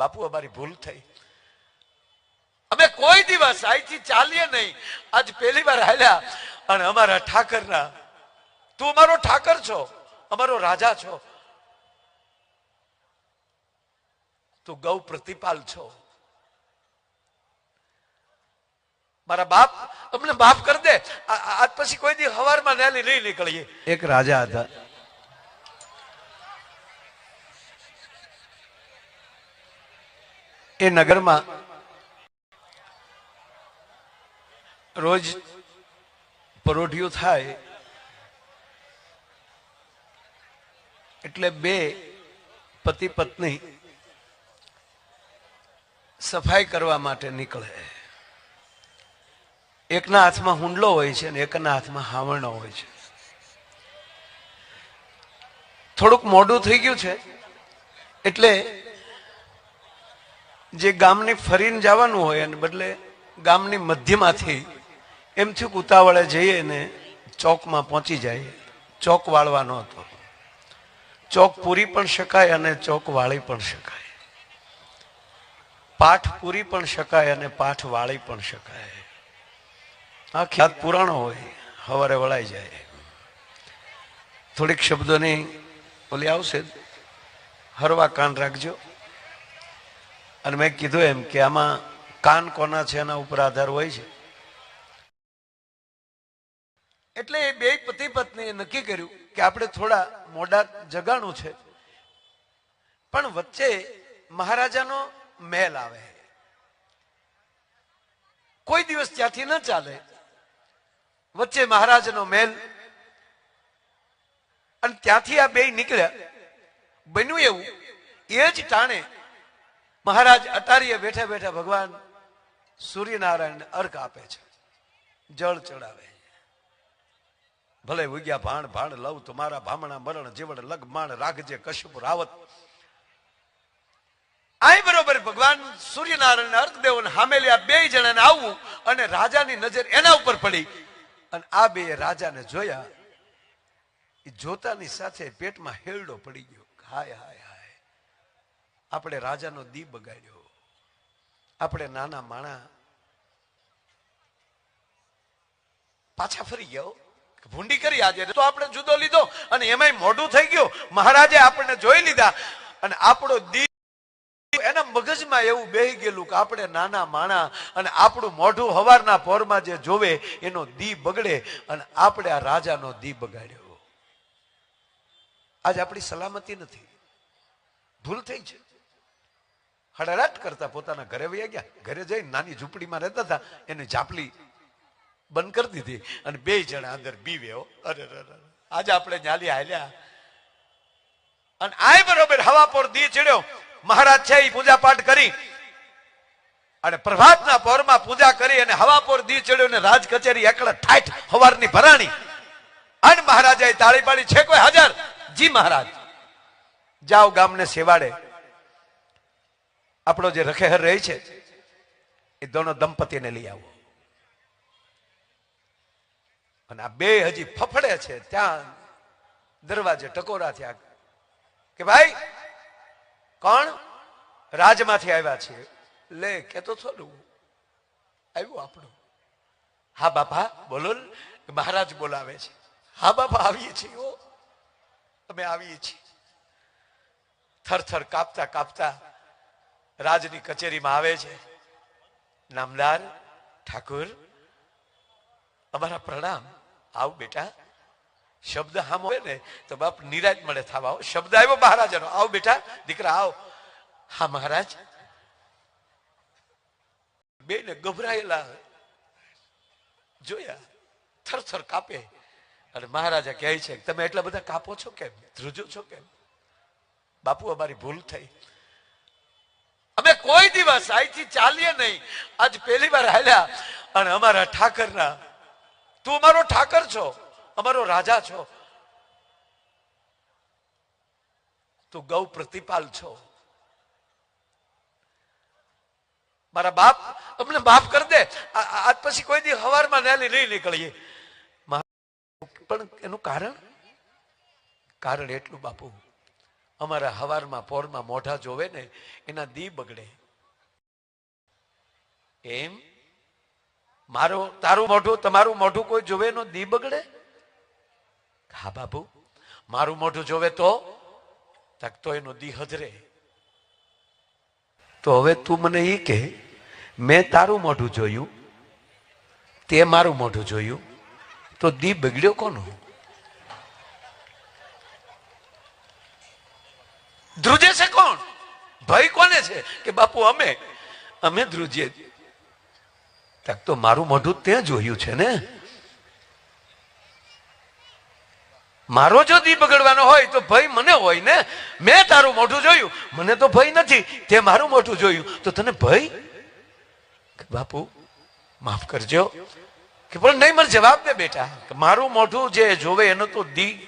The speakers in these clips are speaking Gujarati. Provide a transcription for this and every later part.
બાપુ, અમારી ભૂલ થઈ. અમે કોઈ દિવસ અહીંથી ચાલીએ નહીં. આજ પહેલી વાર હાલ્યા અને અમારા ઠાકરના. તું અમારો ઠાકર છો, અમારો રાજા છો. તું ગૌ પ્રતિપાલ છો. મારા બાપ, અમને માફ કરી દે. આજ પછી કોઈ દી હવારમાં નેલી નહીં નીકળીએ. એક રાજા હતા. એ નગરમાં રોજ પરોઢિયું થાય એટલે બે પતિ પત્ની સફાઈ કરવા માટે નીકળે. એકના હાથમાં હુંડલો હોય છે અને એકના હાથમાં હાવરણો હોય છે. થોડુંક મોડું થઈ ગયું છે એટલે જે ગામની ફરીને જવાનું હોય એને બદલે ગામની મધ્યમાંથી એમ થયું કે ઉતાવળે જઈએ ને ચોકમાં પહોંચી જાય. ચોક વાળવાનો હતો. ચોક પૂરી પણ શકાય અને ચોક વાળી પણ શકાય. પાઠ પૂરી પણ શકાય અને પાઠ વાળી પણ શકાય. આ ખ્યાત પુરાણો હોય, હવારે વળાઈ જાય. થોડીક શબ્દોની ઓલી આવશે. હરવા કાન રાખજો. અને મેં કીધું એમ કે આમાં કાન કોના છે એના ઉપર આધાર હોય છે. એટલે એ બે પતિ પત્નીએ નક્કી કર્યું કે આપણે થોડા મોડા જગાણું છે. પણ વચ્ચે મહારાજાનો મહેલ આવે કોઈ દિવસ ત્યાંથી ન ચાલે. વચ્ચે મહારાજનો મહેલ. અને ત્યાંથી આ બે નીકળ્યા. બન્યું એવું. એ જ ટાણે મહારાજ અટારીએ બેઠા બેઠા ભગવાન સૂર્યનારાયણને અર્ક આપે છે. જળ ચડાવે ભલે ઉગ્યા ભાણ ભાણ લવ તમારા ભામણા મરણ જીવડ લગ માણ રાખજે કશુપ રાવત. આય બરોબર ભગવાન સૂર્યનારાયણ અર્કદેવ હામેલી આ બે જણાને આવવું અને રાજાની નજર એના ઉપર પડી. અને આ બે રાજાને જોયા. એ જોતાની સાથે પેટમાં હેરડો પડી ગયો. હાય હાય. આપણે રાજાનો દી બગાડ્યો. આપણે નાના માણા પાછા ફરી ગયો ભૂંડી કરી આજે તો આપણે જુદો લીધો અને એમાંય મોઢું થઈ ગયું. મહારાજે આપણને જોઈ લીધા અને આપણો દી એના મગજમાં એવું બેહી ગયેલું કે આપણે નાના માણા અને આપણું મોઢું હવારના પોરમાં જે જોવે એનો દી બગડે અને આપણે આ રાજાનો દી બગાડ્યો. આજ આપણી સલામતી નથી. ભૂલ થઈ છે. હડરાટ કરતા પોતાના ઘરે વયા ગયા. ઘરે જઈને નાની ઝૂંપડીમાં રહેતા હતા. એને ઝાપલી બંધ કરી દીધી અને બે જણા અંદર બીવ્યો અરે. આજે આપણે ન્યાલી હાલ્યા. અને આય બરોબર હવા પર દી ચડ્યો. મહારાજ છે એ પૂજા પાઠ કરી. અને પ્રભાતના પોરમાં પૂજા કરી અને હવા પર દી ચડ્યો ને રાજ કચેરી એકલા ઠાઠ હવારની ભરાણી. અને મહારાજાએ તાળી પાડી. છે કોઈ હાજર? જી મહારાજ. જાઓ ગામને સેવાડે. આપણો જે રખેહર રહે છે, એ દોનો દંપતીને લઈ આવો. અને આ બે હજી ફફડે છે, ત્યાં દરવાજે ટકોરા થયા કે ભાઈ, કોણ? રાજમાંથી આવ્યા છે. લે કેતો થોડું આવ્યું આપણું. હા, બાપા, બોલો મહારાજ બોલાવે છે. હા, બાપા, આવીએ છીએ અમે આવીએ છીએ. થર થર કાપતા કાપતા રાજની કચેરીમાં આવે છે. નામદાર ઠાકુર, અમારા પ્રણામ. આવ બેટા. શબ્દ હામ હોય ને, તો બાપ નિરાજ મળે થવા. શબ્દ આવ્યો મહારાજાનો. આવ બેટા, દીકરા આવ. હા, મહારાજ. બે ને ગભરાયેલા જોયા. થર થર કાપે. અને મહારાજા કહે છે, તમે એટલા બધા કાપો છો કેમ? ધ્રુજો છો કેમ? બાપુ, અમારી ભૂલ થઈ. અમે કોઈ દિવસ અહીંથી ચાલીએ નહીં. આજ પહેલી વાર હાલ્યા અને અમારા ઠાકરના, તું અમારો ઠાકર છો, અમારો રાજા છો. તું ગૌ પ્રતિપાલ છો. મારા બાપ, અમને માફ કરી દે. આજ પછી કોઈ દી હવારમાં નેલી નહીં નીકળીએ. પણ એનું કારણ? કારણ એટલું બાપુ અમારા હવારમાં, પોરમાં મોઢા જોવે ને, એના દી બગડે. એમ? મારો, તારું મોઢું, તમારું મોઢું કોઈ જોવે એનો દી બગડે? હા બાબુ મારું મોઢું જોવે તો? તક તો એનો દી હજરે. તો હવે તું મને એ કે, મેં તારું મોઢું જોયું, તે મારું મોઢું જોયું, તો દી બગડ્યો કોનો? ધ્રુજે છે કોણ? ભય કોને છે? કે બાપુ, અમે અમે ધ્રુજીએ તો મારું મોઢું ત્યાં જોયું છે ને? મારો જો દી બગડવાનો હોય તો ભય મને હોય ને? મેં તારું મોઢું જોયું, મને તો ભય નથી. તે મારું મોઢું જોયું, તો તને ભય? બાપુ, માફ કરજો. કે પણ નહીં મને જવાબ દે બેટા. મારું મોઢું જે જોવે એનો તો દી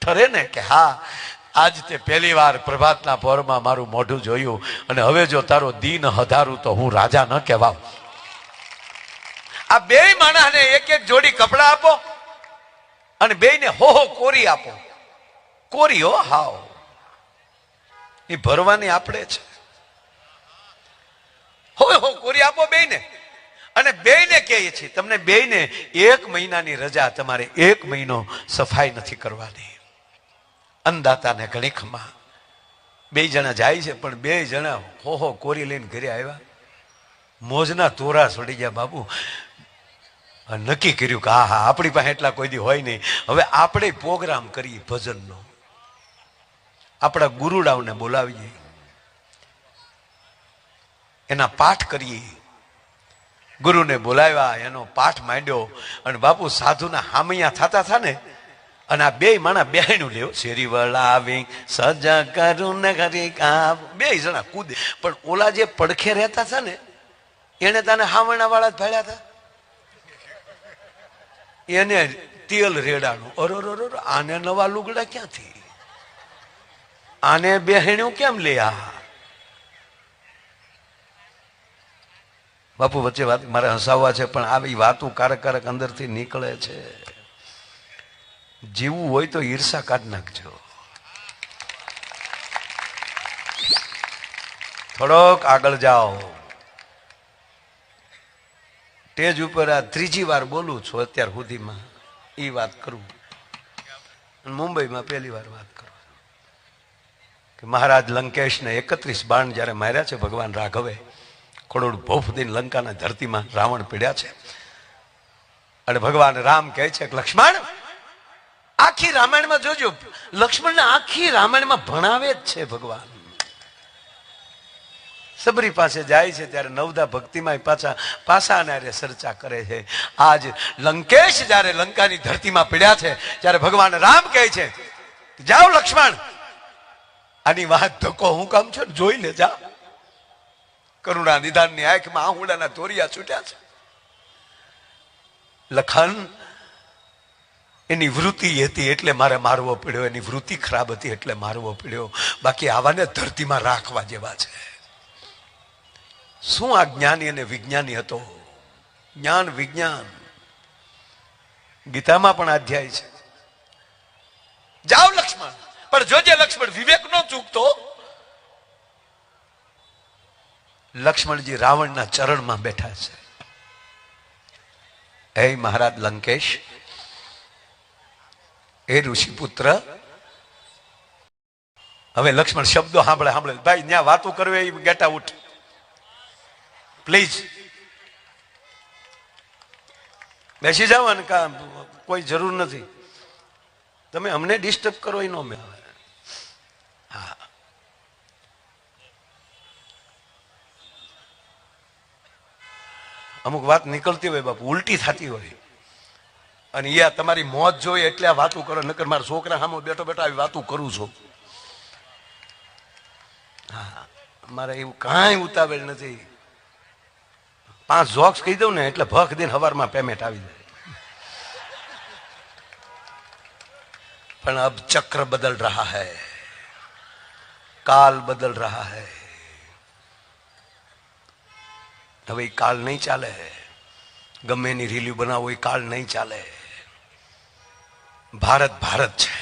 ઠરે ને કે હા આજ તે પહેલી વાર પ્રભાતના પહોરમાં મારું મોઢું જોયું અને હવે જો તારો દિન હધારું તો હું રાજા ન કહેવાઉં. આ બે માણસને એક એક જોડી કપડા આપો અને બેયને હો હો કોરી આપો. કોરી હો હાવ. એ ભરવાની આપણે છે. હવે હો કોરી આપો બેયને. અને બેયને કહીએ છીએ, તમને બેયને એક મહિનાની રજા તમારે એક મહિનો સફાઈ નથી કરવાની. અંદાતાને ઘણીખમાં બે જણા જાય છે, પણ બે જણા હો હો, કોરી લઈને ઘરે આવ્યા. મોજના તોરા છોડી ગયા, બાબુ નક્કી કર્યું કે હા હા આપણી પાસે એટલા કોઈ દી હોય નહીં. હવે આપણે પ્રોગ્રામ કરીએ ભજનનો. આપણા ગુરુડાઓને બોલાવીએ. એના પાઠ કરીએ. ગુરુને બોલાવ્યા, એનો પાઠ માંડ્યો. અને બાપુ સાધુના હામૈયા થતા હતા ને અને આ બે માણા બેનું લેવો શેરી વળાવી, સજા કરું ને ઘરી કામ બે જણા કૂદે. પણ ઓલા જે પડખે રહેતા હતા ને, એને તને હામણા વાળા જ ભાડ્યા હતા. એને તેલ રેડાનું અરો આને નવા લુગડા ક્યાંથી? આને બેહેણ્યું કેમ લે બાપુ, વચ્ચે વાત મારે હસાવવા છે, પણ આવી વાતો કારક કારક અંદરથી નીકળે છે. જીવવું હોય તો ઈર્ષા કાઢ નાખજો. થોડોક આગળ જાઓ. સ્ટેજ ઉપર આ ત્રીજી વાર બોલું છું અત્યાર સુધીમાં એ વાત કરું. મુંબઈમાં પહેલી વાર વાત કરું કે મહારાજ લંકેશને એકત્રીસ બાણ જ્યારે માર્યા છે ભગવાન રાઘવે, કરોડ ભોફદીન લંકાના ધરતીમાં રાવણ પીડ્યા છે. અને ભગવાન રામ કહે છે લક્ષ્મણ આખી રામાયણમાં જોજો, લક્ષ્મણને આખી રામાયણમાં ભણાવે જ છે ભગવાન. સબરી પાસે જાય છે ત્યારે નવદા ભક્તિમાં પાછા અને ચર્ચા કરે છે. આજ લંકેશ જ્યારે લંકાની ધરતીમાં પીડ્યા છે, ત્યારે ભગવાન રામ કહે છે, જાઓ લક્ષ્મણ. આની વાત ધક્કો, હું કામ છે જોઈ લે, જા. કરુણા નિધાનની આંખમાં આહુડાના તોરિયા છૂટ્યા છે. લખન એની વૃત્તિ હતી એટલે મારે મારવો પડ્યો, એની વૃત્તિ ખરાબ હતી એટલે મારવો પડ્યો. બાકી આવાને ધરતીમાં રાખવા જેવા છે. શું આ જ્ઞાની અને વિજ્ઞાની હતો? જ્ઞાન, વિજ્ઞાન. ગીતામાં પણ અધ્યાય છે. જાઓ લક્ષ્મણ. પણ જોજે લક્ષ્મણ, વિવેક નો ચૂકતો. લક્ષ્મણજી રાવણના ચરણમાં બેઠા છે. હે મહારાજ લંકેશ એ ઋષિપુત્ર. હવે લક્ષ્મણ શબ્દો સાંભળે સાંભળે. ભાઈ ત્યાં વાતો કરવી એ ગેટ આઉટ પ્લીઝ બેસી જાઓ અને કા, કોઈ જરૂર નથી. તમે અમને ડિસ્ટર્બ કરો એ અમે મેં હા. અમુક વાત નીકળતી હોય બાપુ, ઉલટી થતી હોય. અને યા, તમારી મોત જોઈ એટલે આ વાતું કરો, નકર મારા છોકરા સામે બેઠો બેઠો આવી વાતું કરું છું. હા મારે એવું કાંઈ ઉતાવળ નથી. પાંચ જોક્સ કહી દઉં ને એટલે ભખ દિન હવારમાં પેમેન્ટ આવી જાય. પણ અબ ચક્ર બદલ રહા હૈ. કાલ બદલ રહા હૈ. હવે કાલ નહીં ચાલે. ગમે એની રીલ્યુ બનાવો એ કાળ નહીં ચાલે. ભારત ભારત છે.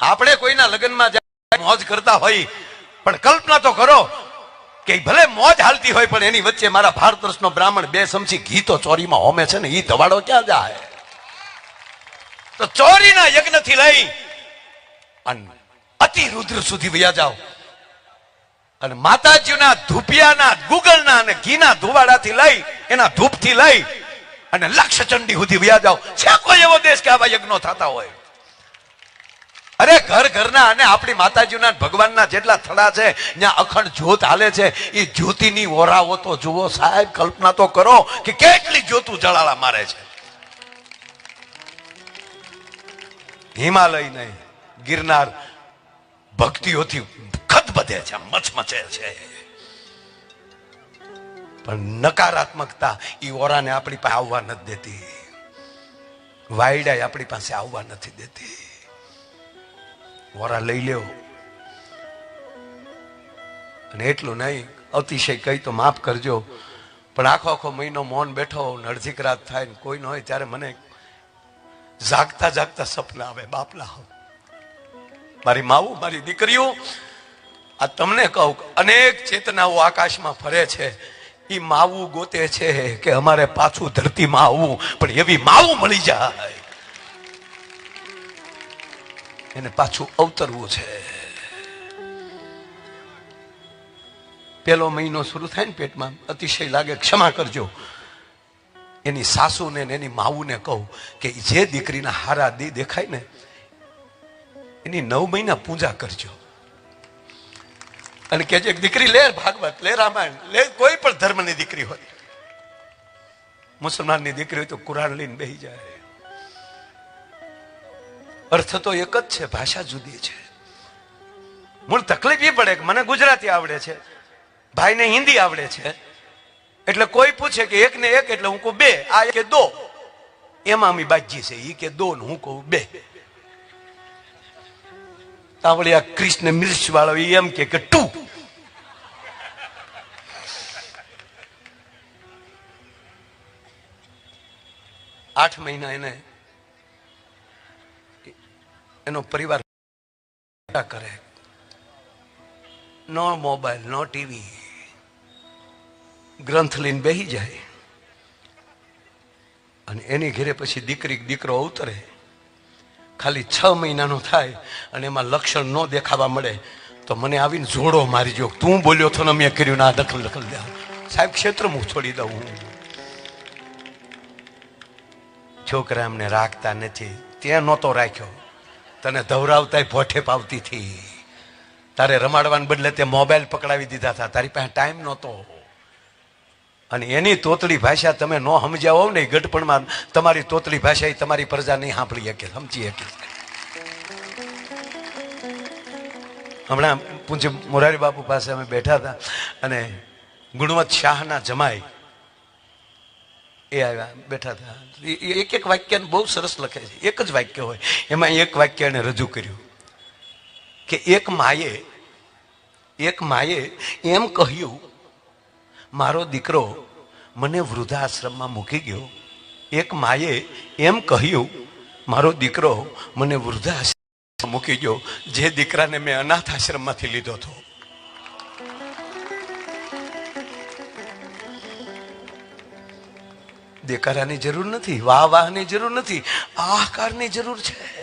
આપણે કોઈના લગ્નમાં મોજ કરતા હોય, પણ કલ્પના તો કરો કે ભલે મોજ હાલતી હોય, પણ એની વચ્ચે મારા ભારત વર્ષનો બ્રાહ્મણ બે સમસી ઘી તો ચોરીમાં હોમે છે ને, ઈ ધવાડો ક્યાં જાય? તો ચોરીના યજ્ઞથી લઈ અને અતિ રુદ્ર સુધી વયા જાઓ. અને માતાજીના ધૂપિયાના, ગુગલના અને ઘીના ધુવાડાથી લઈ, એના ધૂપથી લઈ અને લક્ષ ચંડી સુધી વ્યા જાઓ. છે કોઈ એવો દેશ કે આવા યજ્ઞો થતા હોય. અરે ઘર ઘરના અને આપણી માતાજીના ભગવાનના જેટલા થડા છે, ત્યાં અખંડ જ્યોત હાલે છે એ જ્યોતિની ઓરાઓ તો જુઓ સાહેબ, કલ્પના તો કરો કે કેટલી જ્યોતું જળાળા મારે છે. હિમાલય નહીં, ગિરનાર ભક્તિઓથી ખતબધે છે, મચમચે છે. પણ નકારાત્મકતા એ ઓરાને આપણી પાસે આવવા નથી દેતી. વાયડાય આપણી પાસે આવવા નથી દેતી. ઓરા લઈ લેવો અને એટલું નહીં, અતિશય કહી તો માફ કરજો. પણ આખો આખો મહિનો મૌન બેઠો ને રાત થાય ને કોઈ ન હોય ત્યારે મને જાગતા જાગતા સપના આવે, બાપલા હો. મારી માવું, મારી દીકરીઓ, આ તમને કહું અનેક ચેતનાઓ આકાશમાં ફરે છે. ઈ માવું ગોતે છે કે અમારે પાછું ધરતીમાં આવવું, પણ એવી માવું મળી જાય. એને પાછું અવતરવું છે. પેલો મહિનો શરૂ થાય ને પેટમાં, અતિશય લાગે, ક્ષમા કરજો. એની સાસુને એની માવુને કહું કે જે દીકરીના હારા દી દેખાય ને, એની નવ મહિના પૂજા કરજો. અને કે દીકરી લે ભાગવત, લે રામાયણ, લે કોઈ પણ ધર્મની દીકરી હોય. મુસલમાનની દીકરી હોય તો કુરાન લઈને બેસી જાય. અર્થ તો એક જ છે, ભાષા જુદી છે. મૂળ તકલીફ એ પડે કે મને ગુજરાતી આવડે છે, ભાઈને હિન્દી આવડે છે. એટલે કોઈ પૂછે કે એક ને એક એટલે હું કહું બે, આ કે દો. એમાં અમી બાજી છે એ કે દો ને હું કહું બે. તાવળી આ કૃષ્ણ મિર્ચ વાળો એમ કે ટુ. આઠ મહિના એને એનો પરિવાર કરે. No mobile, no TV. ગ્રંથ લઈને બેસી જાય. અને એની ઘેરે પછી દીકરી, દીકરો અવતરે ખાલી છ મહિનાનો થાય અને એમાં લક્ષણ ન દેખાવા મળે. તો મને આવીને જોડો મારી જો તું બોલ્યો તો ને મેં કર્યું ના દખલ દખલ દે. સાહેબ ક્ષેત્ર હું છોડી દઉં હું. છોકરા એમને રાખતા નથી. ત્યાં નહોતો રાખ્યો. તને ધવરાવતા ભોઠે પાવતી હતી. તારે રમાડવાને બદલે તે મોબાઈલ પકડાવી દીધા હતા. તારી પાસે ટાઈમ નહોતો. અને એની તોતળી ભાષા તમે ન સમજ્યા હોવ ને ગઢપણમાં તમારી તોતળી ભાષા એ તમારી પ્રજા નહીં સાંભળી શકે. સમજી શકે. હમણાં પૂંજ મોરારી બાપુ પાસે અમે બેઠા હતા અને ગુણવત શાહના જમાઈ એ આવ્યા, બેઠા હતા એક એક વાક્યને બહુ સરસ લખે છે. એક જ વાક્ય હોય. એમાં એક વાક્ય એને રજૂ કર્યું કે એક માએ એક માએ એમ કહ્યું, મારો દીકરો મને વૃદ્ધાશ્રમમાં મૂકી ગયો. એક માએ એમ કહ્યું, મારો દીકરો મને વૃદ્ધાશ્રમ મૂકી ગયો. જે દીકરાને મેં અનાથ આશ્રમમાંથી લીધો હતો. દેકારાની જરૂર નથી વાહ વાહની જરૂર નથી આહકારની જરૂર છે.